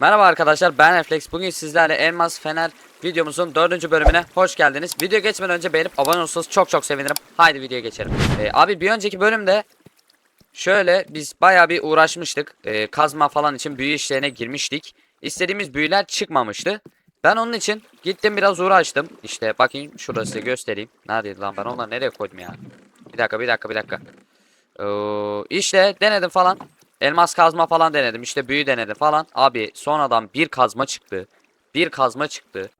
Merhaba arkadaşlar ben Reflex. Bugün sizlerle Elmas Fener videomuzun dördüncü bölümüne hoş geldiniz. Video geçmeden önce beğenip abone olursanız çok çok sevinirim. Haydi videoya geçelim. Ee, abi bir önceki bölümde şöyle biz baya bir uğraşmıştık. Ee, kazma falan için büyü işlerine girmiştik. İstediğimiz büyüler çıkmamıştı. Ben onun için gittim biraz uğraştım. İşte bakayım şurası göstereyim. Neredeydi lan ben onları nereye koydum ya? Bir dakika bir dakika bir dakika. Ee, işte denedim falan. Elmas kazma falan denedim. İşte büyü denedim falan. Abi sonradan bir kazma çıktı. Bir kazma çıktı.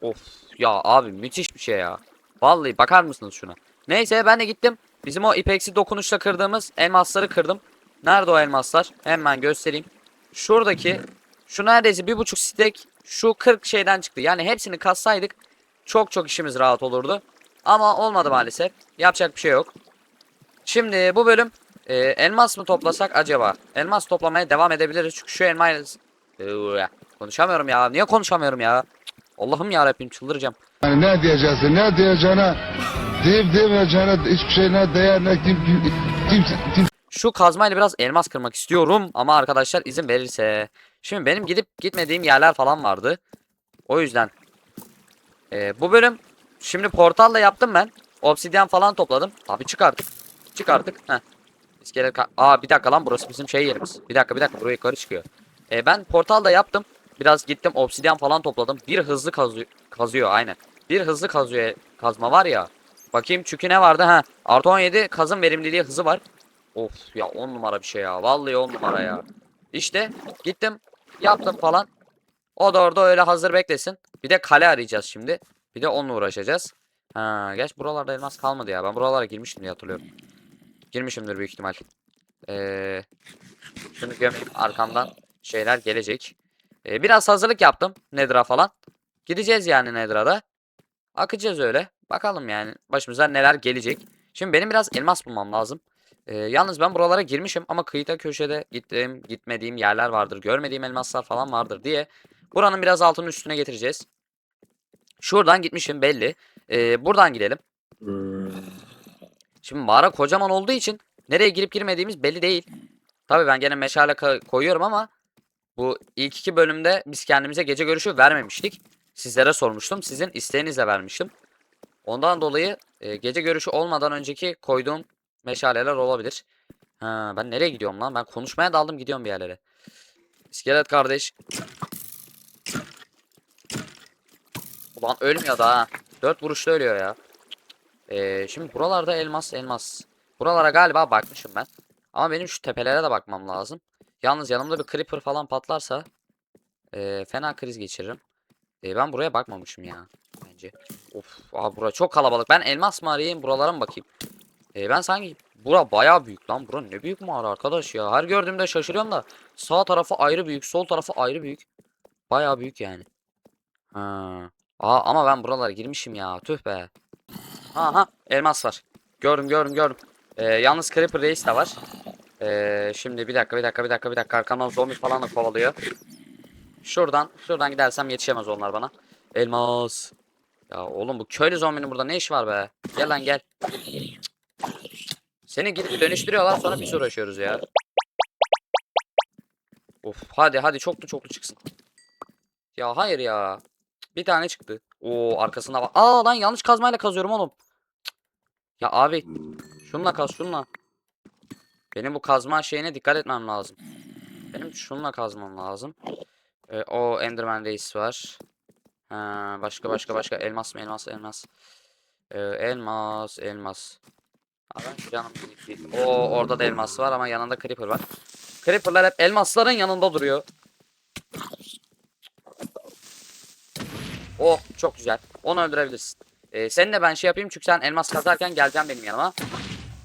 Of ya abi müthiş bir şey ya. Vallahi bakar mısınız şuna? Neyse ben de gittim. Bizim o ipeksi dokunuşla kırdığımız elmasları kırdım. Nerede o elmaslar? Hemen göstereyim. Şuradaki şu neredeyse bir buçuk stek şu 40 şeyden çıktı. Yani hepsini kassaydık çok çok işimiz rahat olurdu. Ama olmadı maalesef. Yapacak bir şey yok. Şimdi bu bölüm e, elmas mı toplasak acaba? Elmas toplamaya devam edebiliriz. Çünkü şu elmayla... Iıı, konuşamıyorum ya. Niye konuşamıyorum ya? Allah'ım ya Rabbim çıldıracağım. Yani ne diyeceksin, ne diyeceğine, deyip demeyeceğine hiçbir şey ne değer ne kim, kim, kim, kim Şu kazmayla biraz elmas kırmak istiyorum ama arkadaşlar izin verirse. Şimdi benim gidip gitmediğim yerler falan vardı. O yüzden e, bu bölüm şimdi portalla yaptım ben. Obsidyen falan topladım. Abi çık artık. Çık artık. Heh. İskelet Aa bir dakika lan burası bizim şey yerimiz. Bir dakika bir dakika buraya yukarı çıkıyor. E, ben portal da yaptım. Biraz gittim obsidyen falan topladım. Bir hızlı kazıyor, kazıyor aynen. Bir hızlı kazıyor kazma var ya. Bakayım çünkü ne vardı ha. Artı 17 kazım verimliliği hızı var. Of ya 10 numara bir şey ya. Vallahi 10 numara ya. İşte gittim yaptım falan. O da orada öyle hazır beklesin. Bir de kale arayacağız şimdi. Bir de onunla uğraşacağız. Ha, geç buralarda elmas kalmadı ya. Ben buralara girmiştim diye hatırlıyorum. Girmişimdir büyük ihtimal. Ee, şunu gömeyim arkamdan şeyler gelecek. Ee, biraz hazırlık yaptım Nedir'a falan. Gideceğiz yani Nedir'a da. Akacağız öyle. Bakalım yani başımıza neler gelecek. Şimdi benim biraz elmas bulmam lazım. Ee, yalnız ben buralara girmişim ama kıyıda köşede gittiğim, gitmediğim yerler vardır. Görmediğim elmaslar falan vardır diye. Buranın biraz altının üstüne getireceğiz. Şuradan gitmişim belli. Ee, buradan gidelim. Şimdi mağara kocaman olduğu için nereye girip girmediğimiz belli değil. Tabii ben gene meşale koyuyorum ama bu ilk iki bölümde biz kendimize gece görüşü vermemiştik. Sizlere sormuştum. Sizin isteğinizle vermiştim. Ondan dolayı e, gece görüşü olmadan önceki koyduğum meşaleler olabilir. Ha, ben nereye gidiyorum lan? Ben konuşmaya daldım gidiyorum bir yerlere. İskelet kardeş. Ulan ölmüyor da ha. Dört vuruşta ölüyor ya. Ee, şimdi buralarda elmas elmas. Buralara galiba bakmışım ben. Ama benim şu tepelere de bakmam lazım. Yalnız yanımda bir creeper falan patlarsa ee, fena kriz geçiririm. Ee, ben buraya bakmamışım ya. Bence. Of abi bura çok kalabalık. Ben elmas mı arayayım buralara mı bakayım? Ee, ben sanki bura bayağı büyük lan. Bura ne büyük mağara arkadaş ya. Her gördüğümde şaşırıyorum da sağ tarafı ayrı büyük, sol tarafı ayrı büyük. Bayağı büyük yani. Ha. Aa, ama ben buralara girmişim ya. Tüh be. Aha elmas var. Gördüm gördüm gördüm. Ee, yalnız Creeper Reis de var. Ee, şimdi bir dakika bir dakika bir dakika bir dakika arkamdan zombi falan da kovalıyor. Şuradan şuradan gidersem yetişemez onlar bana. Elmas. Ya oğlum bu köylü zombinin burada ne işi var be? Gel lan gel. Seni gidip dönüştürüyorlar sonra biz uğraşıyoruz ya. Of hadi hadi çoklu çoklu çıksın. Ya hayır ya. Bir tane çıktı. Oo arkasında bak. Aa lan yanlış kazmayla kazıyorum oğlum. Ya abi şunla kaz şunla. Benim bu kazma şeyine dikkat etmem lazım. Benim şunla kazmam lazım. Ee, o Enderman Reis var. Ha, başka başka başka elmas mı elmas elmas. Ee, elmas elmas. Şu canım. Oo orada da elmas var ama yanında creeper var. Creeper'lar hep elmasların yanında duruyor. Oh çok güzel. Onu öldürebilirsin. Ee, senin de ben şey yapayım çünkü sen elmas kazarken geleceğim benim yanıma.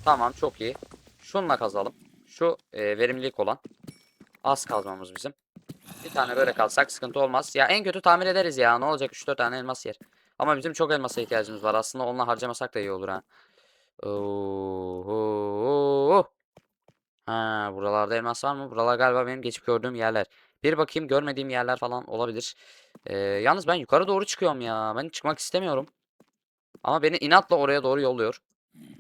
Tamam çok iyi. Şununla kazalım. Şu e, verimlilik olan. Az kazmamız bizim. Bir tane böyle kalsak sıkıntı olmaz. Ya en kötü tamir ederiz ya. Ne olacak 3-4 tane elmas yer. Ama bizim çok elmasa ihtiyacımız var. Aslında onunla harcamasak da iyi olur ha. Oo. Ha, buralarda elmas var mı? Buralar galiba benim geçip gördüğüm yerler. Bir bakayım görmediğim yerler falan olabilir. Ee, yalnız ben yukarı doğru çıkıyorum ya. Ben çıkmak istemiyorum. Ama beni inatla oraya doğru yolluyor.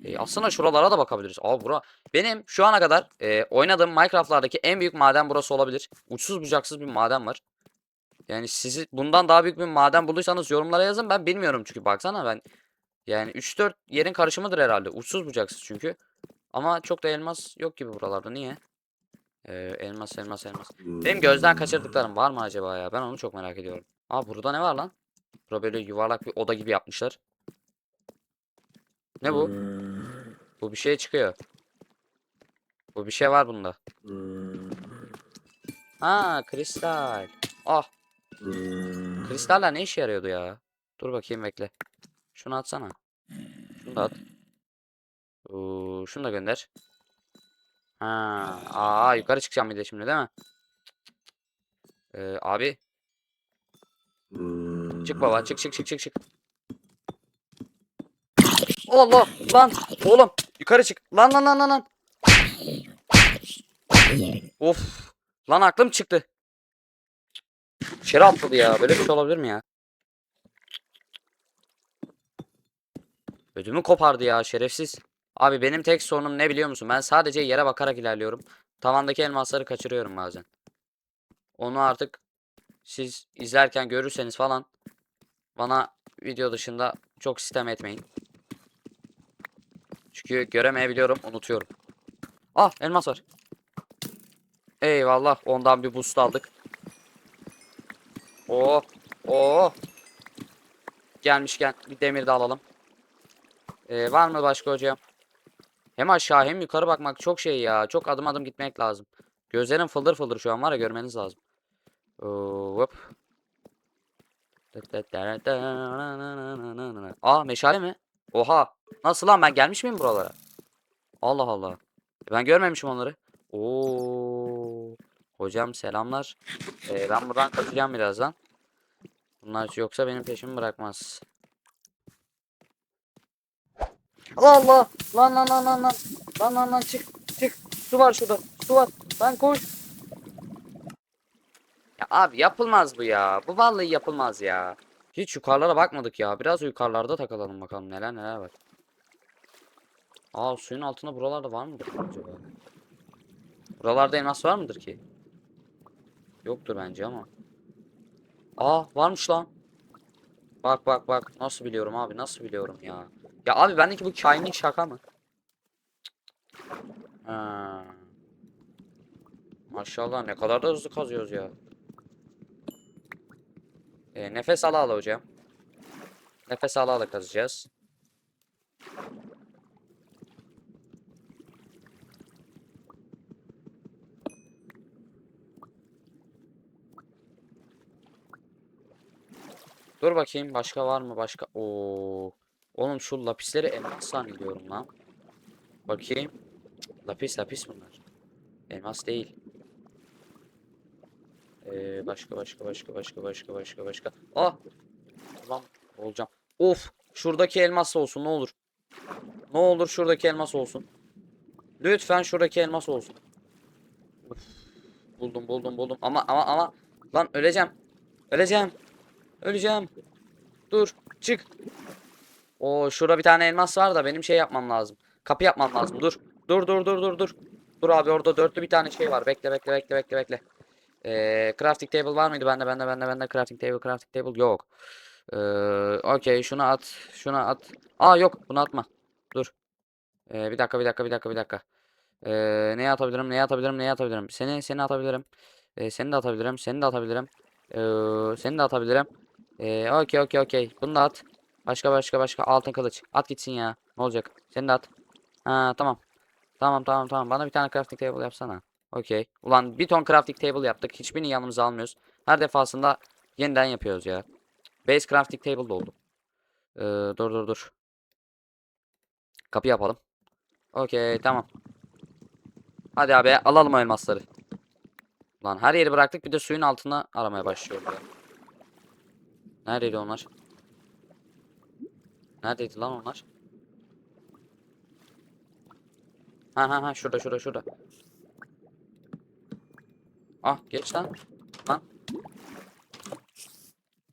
E, aslında şuralara da bakabiliriz. Aa bura benim şu ana kadar e, oynadığım Minecraft'lardaki en büyük maden burası olabilir. Uçsuz bucaksız bir maden var. Yani sizi bundan daha büyük bir maden bulduysanız yorumlara yazın. Ben bilmiyorum çünkü baksana ben yani 3-4 yerin karışımıdır herhalde. Uçsuz bucaksız çünkü. Ama çok da elmas yok gibi buralarda. Niye? Ee, elmas elmas elmas. Benim gözden kaçırdıklarım var mı acaba ya? Ben onu çok merak ediyorum. Aa burada ne var lan? Burada böyle yuvarlak bir oda gibi yapmışlar. Ne bu? Bu bir şey çıkıyor. Bu bir şey var bunda. Ha kristal. Ah kristaller ne işe yarıyordu ya? Dur bakayım bekle. Şunu atsana. Şunu da at. Oo, şunu da gönder. Ha, aa yukarı çıkacağım bir de şimdi değil mi? Ee, abi çık baba çık çık çık çık çık. Allah lan oğlum yukarı çık. Lan lan lan lan lan. Of. Lan aklım çıktı. İçeri atladı ya. Böyle bir şey olabilir mi ya? Ödümü kopardı ya şerefsiz. Abi benim tek sorunum ne biliyor musun? Ben sadece yere bakarak ilerliyorum. Tavandaki elmasları kaçırıyorum bazen. Onu artık siz izlerken görürseniz falan bana video dışında çok sistem etmeyin. Çünkü göremeyebiliyorum, unutuyorum. Ah, elmas var. Eyvallah, ondan bir boost aldık. Oo, oo. Gelmişken bir demir de alalım. Ee, var mı başka hocam? Hem aşağı hem yukarı bakmak çok şey ya. Çok adım adım gitmek lazım. Gözlerim fıldır fıldır şu an var ya görmeniz lazım. Hop. Aa meşale mi? Oha. Nasıl lan ben gelmiş miyim buralara? Allah Allah. Ben görmemişim onları. Oo. Hocam selamlar. Ee, ben buradan kaçacağım birazdan. Bunlar yoksa benim peşimi bırakmaz. Allah Allah. Lan lan lan lan lan. Lan lan lan çık çık. Su var şurada. Su var. Lan koş. Ya abi yapılmaz bu ya. Bu vallahi yapılmaz ya. Hiç yukarılara bakmadık ya. Biraz yukarılarda takılalım bakalım neler neler var. Aa suyun altında buralarda var mıdır acaba? Buralarda elmas var mıdır ki? Yoktur bence ama. Aa varmış lan. Bak bak bak. Nasıl biliyorum abi nasıl biliyorum ya. Ya abi bendeki bu kainin şaka mı? Ha. Maşallah ne kadar da hızlı kazıyoruz ya. E, nefes ala ala hocam. Nefes ala ala kazacağız. Dur bakayım başka var mı başka? Oo. Oğlum şu lapisleri elmas zannediyorum lan. Bakayım. Lapis lapis bunlar. Elmas değil. Ee, başka başka başka başka başka başka başka. Ah! Lan olacağım. Of! Şuradaki elmas olsun ne olur. Ne olur şuradaki elmas olsun. Lütfen şuradaki elmas olsun. Of. Buldum buldum buldum. Ama ama ama lan öleceğim. Öleceğim. Öleceğim. Dur. Çık. O şurada bir tane elmas var da benim şey yapmam lazım. Kapı yapmam lazım. Dur. Dur dur dur dur dur. Dur abi orada dörtlü bir tane şey var. Bekle bekle bekle bekle bekle. Ee, crafting table var mıydı? Bende bende bende bende crafting table crafting table yok. Ee, okey şunu at. Şunu at. Aa yok bunu atma. Dur. Ee, bir dakika bir dakika bir dakika bir dakika. Ee, neye atabilirim? Neye atabilirim? Neye atabilirim? Seni seni atabilirim. Ee, seni de atabilirim. Seni de atabilirim. Ee, seni de atabilirim. Ee, okey okey okey. Bunu da at. Başka başka başka altın kılıç. At gitsin ya. Ne olacak? Seni de at. Ha tamam. Tamam tamam tamam. Bana bir tane crafting table yapsana. Okey. Ulan bir ton crafting table yaptık. Hiçbirini yanımıza almıyoruz. Her defasında yeniden yapıyoruz ya. Base crafting table doldu. Ee, dur dur dur. Kapı yapalım. Okey tamam. Hadi abi alalım elmasları. Lan her yeri bıraktık bir de suyun altına aramaya başlıyoruz ya. Neredeydi onlar? Neredeydi lan onlar? Ha ha ha şurada şurada şurada. Ah geç lan. Lan.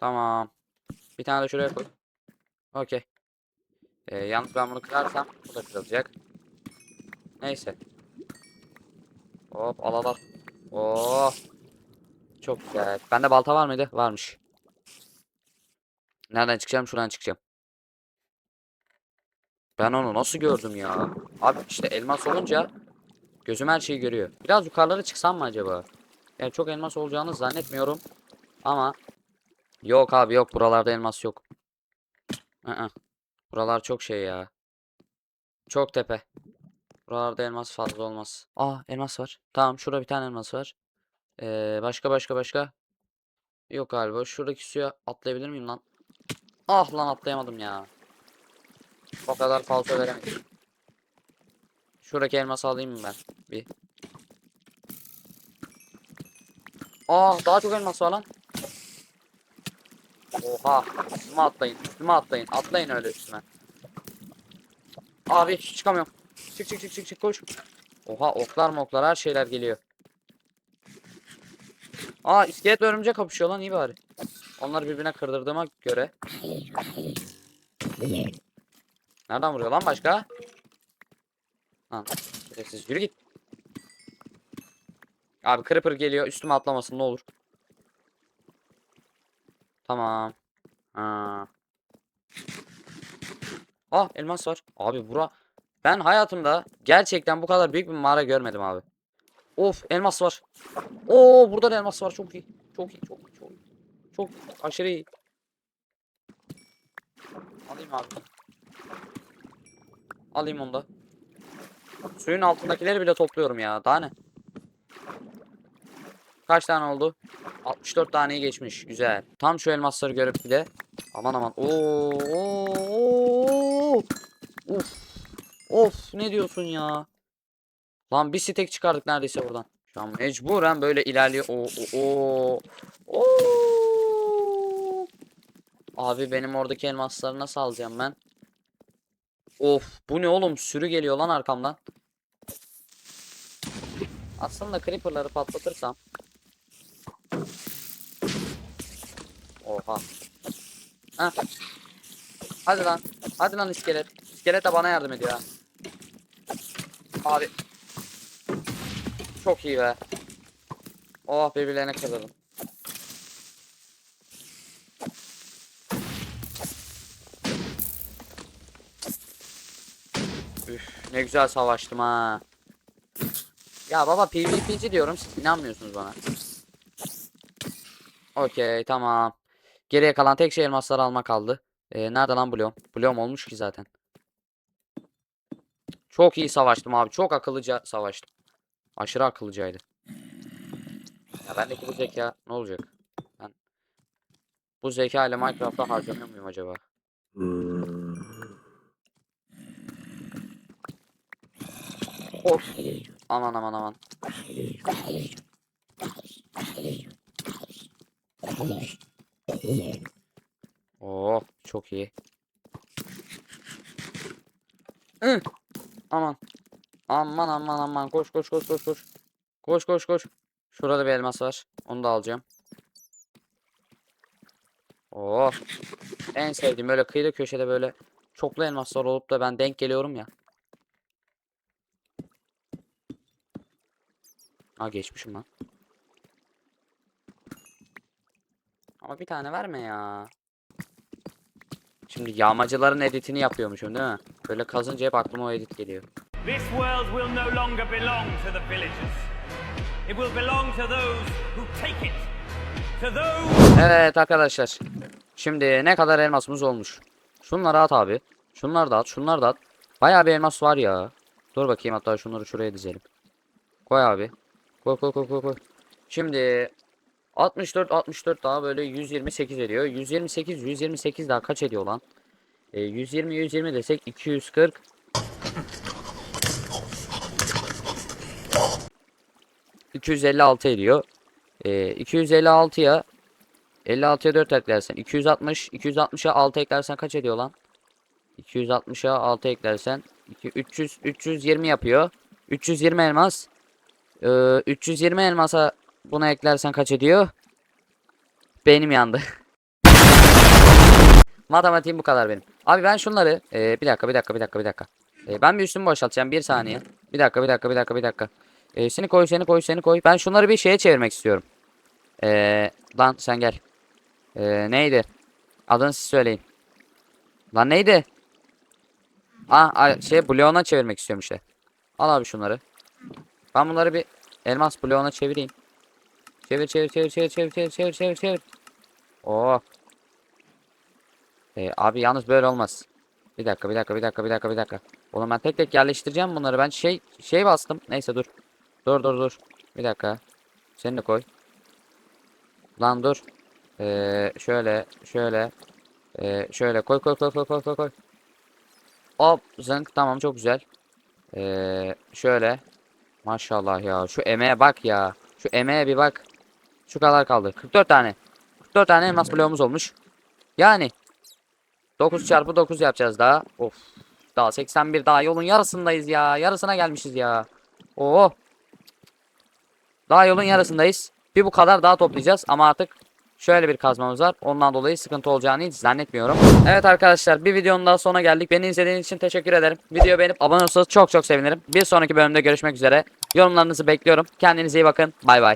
Tamam. Bir tane de şuraya koy. Okey. Ee, yalnız ben bunu kırarsam bu da kırılacak. Neyse. Hop al al al. Oh. Çok güzel. Bende balta var mıydı? Varmış. Nereden çıkacağım? Şuradan çıkacağım. Ben onu nasıl gördüm ya? Abi işte elmas olunca gözüm her şeyi görüyor. Biraz yukarılara çıksam mı acaba? Yani çok elmas olacağını zannetmiyorum. Ama yok abi yok buralarda elmas yok. Aa, buralar çok şey ya. Çok tepe. Buralarda elmas fazla olmaz. Aa elmas var. Tamam şurada bir tane elmas var. Ee, başka başka başka. Yok galiba. Şuradaki suya atlayabilir miyim lan? Ah lan atlayamadım ya. O kadar falso veremedim. Şuradaki elması alayım mı ben? Bir. Ah daha çok elmas var lan. Oha. Üstüme atlayın. Üstüme atlayın. Atlayın öyle üstüme. Abi çıkamıyorum. Çık çık çık çık çık koş. Oha oklar moklar her şeyler geliyor. Aa iskelet örümcek kapışıyor lan iyi bari. Onları birbirine kırdırdığıma göre. Nereden vuruyor lan başka? Lan şerefsiz yürü git. Abi creeper geliyor üstüme atlamasın ne olur. Tamam. Ha. Ah elmas var. Abi bura. Ben hayatımda gerçekten bu kadar büyük bir mağara görmedim abi. Of elmas var. Oo burada da elmas var çok iyi. Çok iyi çok iyi çok. Çok aşırı iyi. Alayım abi. Alayım onu da. Suyun altındakileri bile topluyorum ya. Daha ne? Kaç tane oldu? 64 taneyi geçmiş. Güzel. Tam şu elmasları görüp bir de aman aman. Oo. Of. Of ne diyorsun ya? Lan bir stek çıkardık neredeyse buradan. Şu an mecburen böyle ilerliyor. Oo, oo. Oo. Abi benim oradaki elmasları nasıl alacağım ben? Of bu ne oğlum sürü geliyor lan arkamdan. Aslında creeper'ları patlatırsam. Oha. Heh. Hadi lan. Hadi lan iskelet. İskelet de bana yardım ediyor ha. Abi. Çok iyi be. Oh birbirlerine kırıldım. Ne güzel savaştım ha. Ya baba PvP'ci diyorum siz inanmıyorsunuz bana. Okey tamam. Geriye kalan tek şey elmasları almak kaldı. Ee, nerede lan bloğum? Bloğum olmuş ki zaten. Çok iyi savaştım abi. Çok akıllıca savaştım. Aşırı akıllıcaydı. Ya bendeki bu zeka ne olacak? Ben bu zeka ile Minecraft'ta harcanıyor muyum acaba? Of. Aman aman aman. Oh çok iyi. Hı. Aman. Aman aman aman koş koş koş koş koş. Koş koş koş. Şurada bir elmas var. Onu da alacağım. Oh. En sevdiğim böyle kıyıda köşede böyle çoklu elmaslar olup da ben denk geliyorum ya. Ha geçmişim lan. Ama bir tane verme ya. Şimdi yağmacıların editini yapıyormuşum değil mi? Böyle kazınca hep aklıma o edit geliyor. This world will no longer belong to the villagers. It will belong to those who take it. To those Evet arkadaşlar. Şimdi ne kadar elmasımız olmuş. Şunları at abi. Şunları da at. Şunları da at. Bayağı bir elmas var ya. Dur bakayım hatta şunları şuraya dizelim. Koy abi. Koy koy koy koy koy. Şimdi 64 64 daha böyle 128 ediyor. 128 128 daha kaç ediyor lan? E, 120 120 desek 240 256 ediyor. E, 256'ya 56'ya 4 eklersen 260 260'a 6 eklersen kaç ediyor lan? 260'a 6 eklersen 2, 300 320 yapıyor. 320 elmas. Ee, 320 elmasa buna eklersen kaç ediyor? Beynim yandı. Matematiğim bu kadar benim. Abi ben şunları e, bir dakika bir dakika bir dakika bir dakika. E, ben bir üstümü boşaltacağım bir saniye. Bir dakika bir dakika bir dakika bir dakika. E, seni koy seni koy seni koy. Ben şunları bir şeye çevirmek istiyorum. E, lan sen gel. E, neydi? Adını siz söyleyin. Lan neydi? Ah şey bloğuna çevirmek istiyorum işte. Al abi şunları. Ben bunları bir elmas bloğuna çevireyim. Çevir çevir çevir çevir çevir çevir çevir çevir çevir. Oo. Ee, abi yalnız böyle olmaz. Bir dakika bir dakika bir dakika bir dakika bir dakika. Oğlum ben tek tek yerleştireceğim bunları. Ben şey şey bastım. Neyse dur. Dur dur dur. Bir dakika. Seni de koy. Lan dur. Ee, şöyle şöyle. Ee, şöyle koy koy koy koy koy koy koy. Hop zınk tamam çok güzel. Ee, şöyle. Maşallah ya. Şu emeğe bak ya. Şu emeğe bir bak. Şu kadar kaldı. 44 tane. 44 tane elmas bloğumuz olmuş. Yani 9 çarpı 9 yapacağız daha. Of. Daha 81 daha yolun yarısındayız ya. Yarısına gelmişiz ya. Oo. Daha yolun yarısındayız. Bir bu kadar daha toplayacağız ama artık şöyle bir kazmamız var. Ondan dolayı sıkıntı olacağını hiç zannetmiyorum. Evet arkadaşlar bir videonun daha sonuna geldik. Beni izlediğiniz için teşekkür ederim. Videoyu beğenip abone olursanız çok çok sevinirim. Bir sonraki bölümde görüşmek üzere. Yorumlarınızı bekliyorum. Kendinize iyi bakın. Bay bay.